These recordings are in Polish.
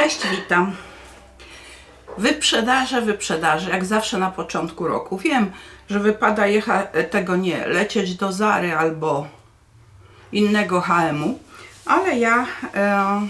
Cześć, witam. Wyprzedaże, wyprzedaże, jak zawsze na początku roku. Wiem, że wypada jechać, tego nie, lecieć do Zary albo innego HM-u, ale ja e,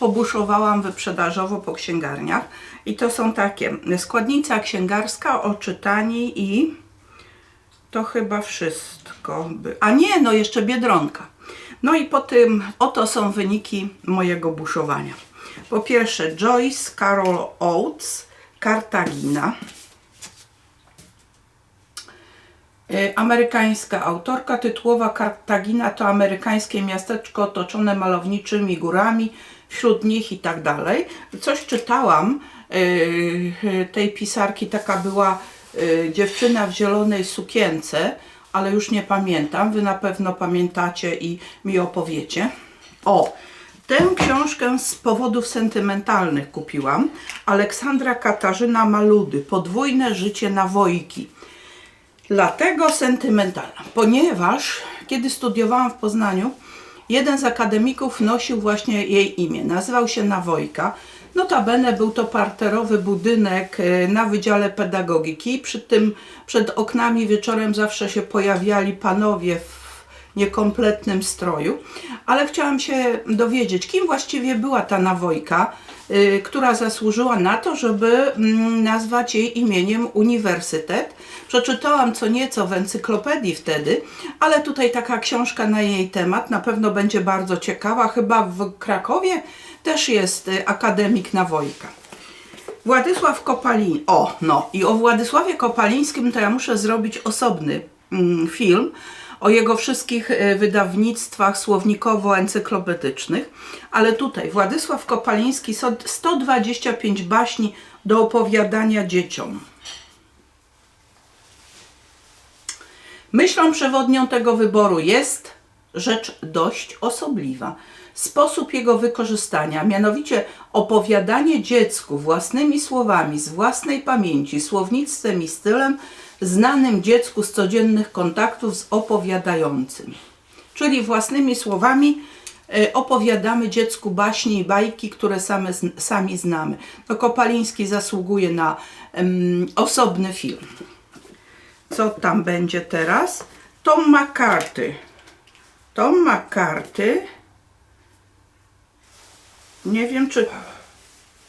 pobuszowałam wyprzedażowo po księgarniach i to są takie, składnica księgarska, oczytani i to chyba wszystko. By... A nie, no jeszcze Biedronka. No i po tym, oto są wyniki mojego buszowania. Po pierwsze Joyce Carol Oates, Kartagina. Y, Amerykańska autorka tytułowa Kartagina to amerykańskie miasteczko otoczone malowniczymi górami, wśród nich i tak dalej. Coś czytałam yy, tej pisarki, taka była dziewczyna w zielonej sukience, ale już nie pamiętam. Wy na pewno pamiętacie i mi opowiecie. O, tę książkę z powodów sentymentalnych kupiłam. Aleksandra Katarzyna Maludy, Podwójne życie na wojki. Dlatego sentymentalna, ponieważ kiedy studiowałam w Poznaniu, jeden z akademików nosił właśnie jej imię. Nazywał się Nawojka. Notabene był to parterowy budynek e, na Wydziale Pedagogiki. Przy tym przed oknami wieczorem zawsze się pojawiali panowie w niekompletnym stroju. Ale chciałam się dowiedzieć, kim właściwie była ta Nawojka, y, która zasłużyła na to, żeby mm, nazwać jej imieniem uniwersytet. Przeczytałam co nieco w encyklopedii wtedy, ale tutaj taka książka na jej temat na pewno będzie bardzo ciekawa. Chyba w Krakowie też jest y, akademik Nawojka. Władysław Kopalin. O, no i o Władysławie Kopalińskim to ja muszę zrobić osobny mm, film o jego wszystkich e, wydawnictwach słownikowo-encyklopedycznych, ale tutaj Władysław Kopaliński 125 baśni do opowiadania dzieciom. Myślą przewodnią tego wyboru jest rzecz dość osobliwa. Sposób jego wykorzystania, mianowicie opowiadanie dziecku własnymi słowami, z własnej pamięci, słownictwem i stylem, znanym dziecku z codziennych kontaktów z opowiadającym. Czyli własnymi słowami e, opowiadamy dziecku baśni i bajki, które same, sami znamy. No, Kopaliński zasługuje na um, osobny film. Co tam będzie teraz? Tom McCarthy. Tom McCarthy. Nie wiem, czy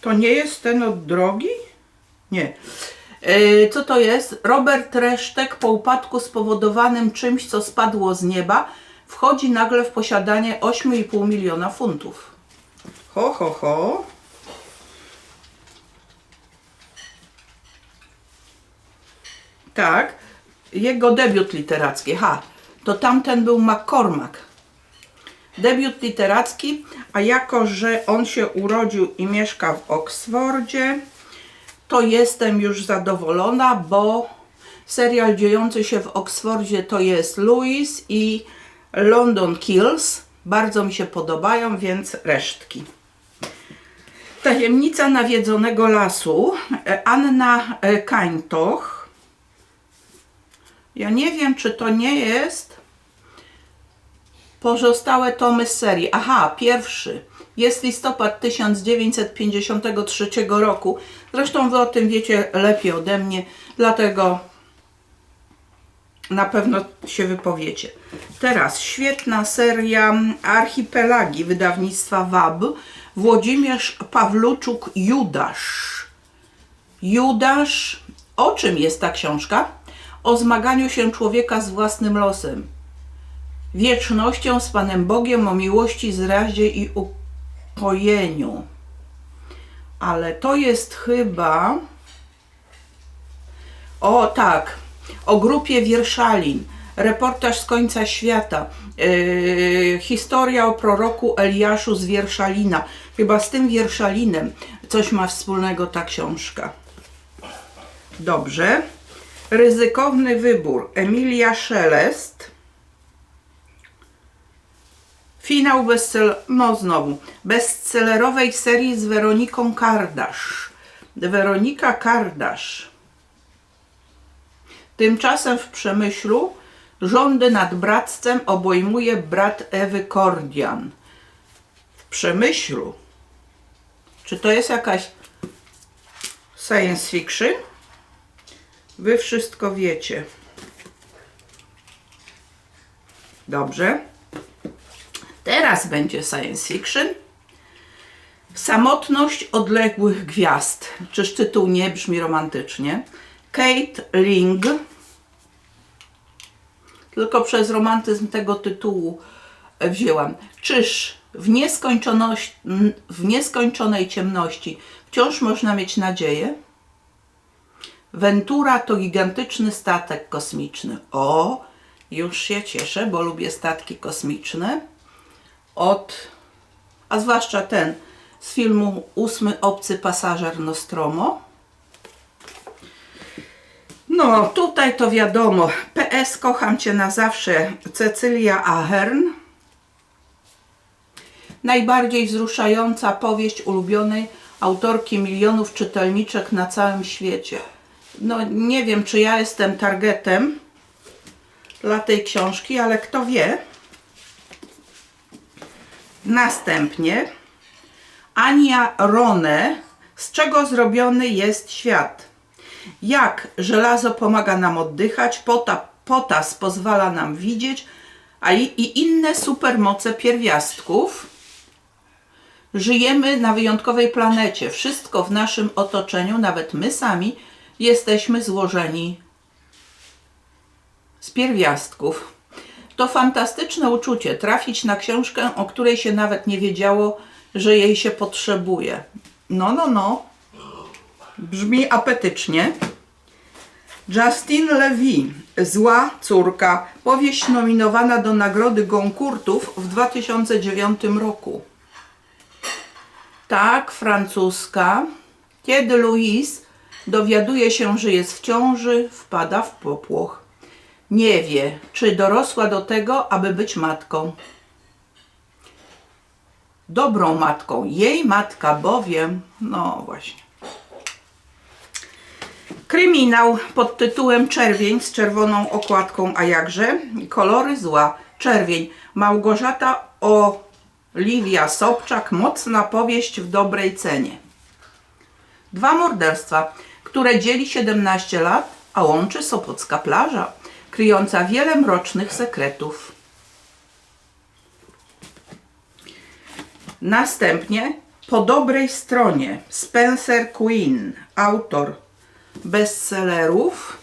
to nie jest ten od drogi? Nie. E, co to jest? Robert Resztek po upadku spowodowanym czymś, co spadło z nieba, wchodzi nagle w posiadanie 8,5 miliona funtów. Ho, ho, ho. Tak, jego debiut literacki. Ha, to tamten był McCormack. Debiut literacki, a jako, że on się urodził i mieszka w Oksfordzie, to jestem już zadowolona, bo serial dziejący się w Oksfordzie to jest Louis i London Kills. Bardzo mi się podobają, więc resztki. Tajemnica nawiedzonego lasu. Anna Kańtoch. Ja nie wiem, czy to nie jest pozostałe tomy z serii. Aha, pierwszy. Jest listopad 1953 roku. Zresztą Wy o tym wiecie lepiej ode mnie, dlatego na pewno się wypowiecie. Teraz świetna seria Archipelagi wydawnictwa WAB. Włodzimierz Pawluczuk Judasz. Judasz. O czym jest ta książka? O zmaganiu się człowieka z własnym losem. Wiecznością z Panem Bogiem, o miłości, zrazie i ukojeniu ale to jest chyba. O tak, o grupie Wierszalin, reportaż z końca świata, yy, historia o proroku Eliaszu z Wierszalina. Chyba z tym Wierszalinem coś ma wspólnego ta książka. Dobrze. Ryzykowny wybór. Emilia Szelest. Finał bestseller, no znowu, bestsellerowej serii z Weroniką Kardasz. Weronika Kardasz. Tymczasem w Przemyślu rządy nad bractwem obejmuje brat Ewy Kordian. W Przemyślu, Czy to jest jakaś science fiction? Wy wszystko wiecie. Dobrze. Teraz będzie science fiction. Samotność odległych gwiazd. Czyż tytuł nie brzmi romantycznie? Kate Ling. Tylko przez romantyzm tego tytułu e, wzięłam. Czyż w, nieskończoność, w nieskończonej ciemności wciąż można mieć nadzieję? Ventura to gigantyczny statek kosmiczny. O, już się cieszę, bo lubię statki kosmiczne. Od, a zwłaszcza ten z filmu Ósmy obcy pasażer Nostromo. No, tutaj to wiadomo. PS kocham Cię na zawsze. Cecylia Ahern. Najbardziej wzruszająca powieść ulubionej autorki milionów czytelniczek na całym świecie. No, nie wiem, czy ja jestem targetem dla tej książki, ale kto wie. Następnie Ania Rone, z czego zrobiony jest świat. Jak żelazo pomaga nam oddychać, pota, potas pozwala nam widzieć, a i, inne supermoce pierwiastków. Żyjemy na wyjątkowej planecie. Wszystko w naszym otoczeniu, nawet my sami, jesteśmy złożeni z pierwiastków. To fantastyczne uczucie trafić na książkę, o której się nawet nie wiedziało, że jej się potrzebuje. No, no, no. Brzmi apetycznie. Justin Levy, Zła córka, powieść nominowana do Nagrody Goncourtów w 2009 roku. Tak, francuska. Kiedy Louise dowiaduje się, że jest w ciąży, wpada w popłoch. Nie wie, czy dorosła do tego, aby być matką. Dobrą matką. Jej matka bowiem, no właśnie. Kryminał pod tytułem Czerwień z czerwoną okładką, a jakże? Kolory zła. Czerwień. Małgorzata Oliwia Sobczak. Mocna powieść w dobrej cenie. Dwa morderstwa, które dzieli 17 lat, a łączy Sopocka plaża, kryjąca wiele mrocznych sekretów. Następnie po dobrej stronie Spencer Quinn, autor bestsellerów.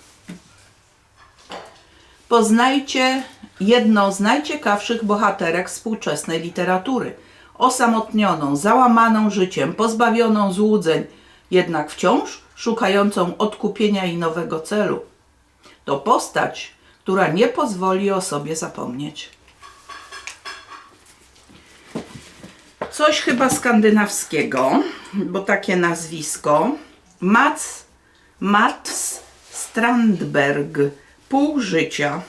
Poznajcie jedną z najciekawszych bohaterek współczesnej literatury. Osamotnioną, załamaną życiem, pozbawioną złudzeń, jednak wciąż szukającą odkupienia i nowego celu. To postać, która nie pozwoli o sobie zapomnieć. Coś chyba skandynawskiego, bo takie nazwisko. Mats, Mats Strandberg. Pół życia.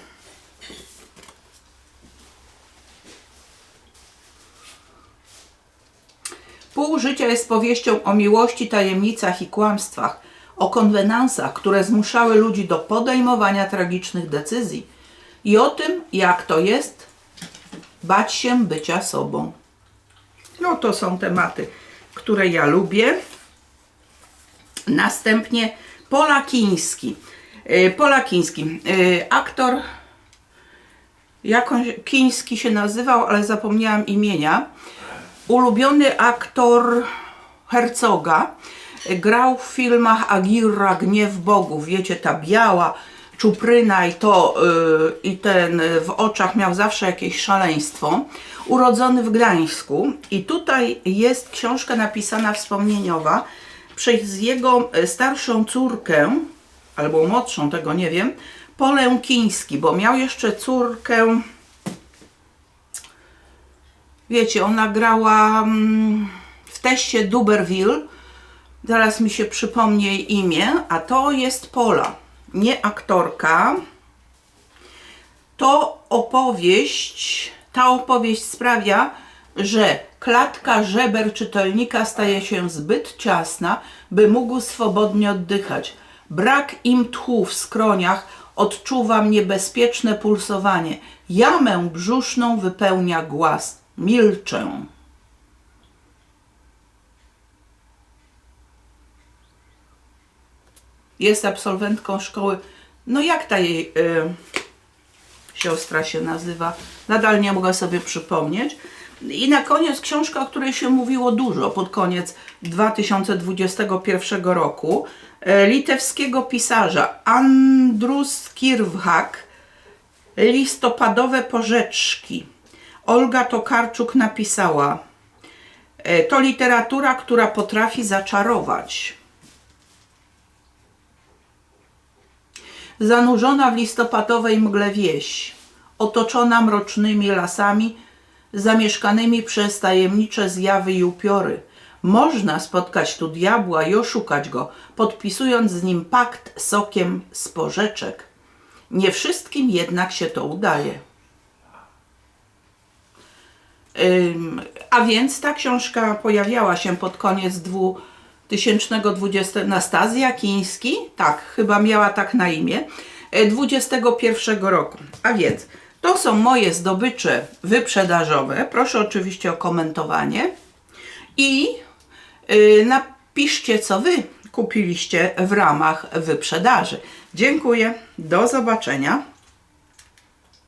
Pół życia jest powieścią o miłości, tajemnicach i kłamstwach, o konwenansach, które zmuszały ludzi do podejmowania tragicznych decyzji i o tym, jak to jest bać się bycia sobą. No to są tematy, które ja lubię. Następnie Polakiński. Yy, Polakiński. Yy, aktor jakąś Kiński się nazywał, ale zapomniałam imienia. Ulubiony aktor Herzoga. Grał w filmach Agirra, Gniew Bogów. Wiecie, ta biała czupryna i to yy, i ten y, w oczach miał zawsze jakieś szaleństwo. Urodzony w Gdańsku i tutaj jest książka napisana wspomnieniowa przez jego y, starszą córkę, albo młodszą, tego nie wiem, Polękiński, bo miał jeszcze córkę wiecie, ona grała mm, w teście Duberville, zaraz mi się przypomni jej imię, a to jest Pola nie aktorka. To opowieść, ta opowieść sprawia, że klatka żeber czytelnika staje się zbyt ciasna, by mógł swobodnie oddychać. Brak im tchu w skroniach odczuwam niebezpieczne pulsowanie. Jamę brzuszną wypełnia głaz. Milczę. Jest absolwentką szkoły. No jak ta jej y, siostra się nazywa? Nadal nie mogę sobie przypomnieć. I na koniec książka, o której się mówiło dużo pod koniec 2021 roku, e, litewskiego pisarza Andrus Kirwhak Listopadowe porzeczki. Olga Tokarczuk napisała e, to literatura, która potrafi zaczarować. Zanurzona w listopadowej mgle wieś, otoczona mrocznymi lasami, zamieszkanymi przez tajemnicze zjawy i upiory. Można spotkać tu diabła i oszukać go, podpisując z nim pakt sokiem z porzeczek. Nie wszystkim jednak się to udaje. A więc ta książka pojawiała się pod koniec 2020 Nastazja Kiński, tak, chyba miała tak na imię, e, 21 roku. A więc to są moje zdobycze wyprzedażowe. Proszę oczywiście o komentowanie i y, napiszcie, co wy kupiliście w ramach wyprzedaży. Dziękuję, do zobaczenia.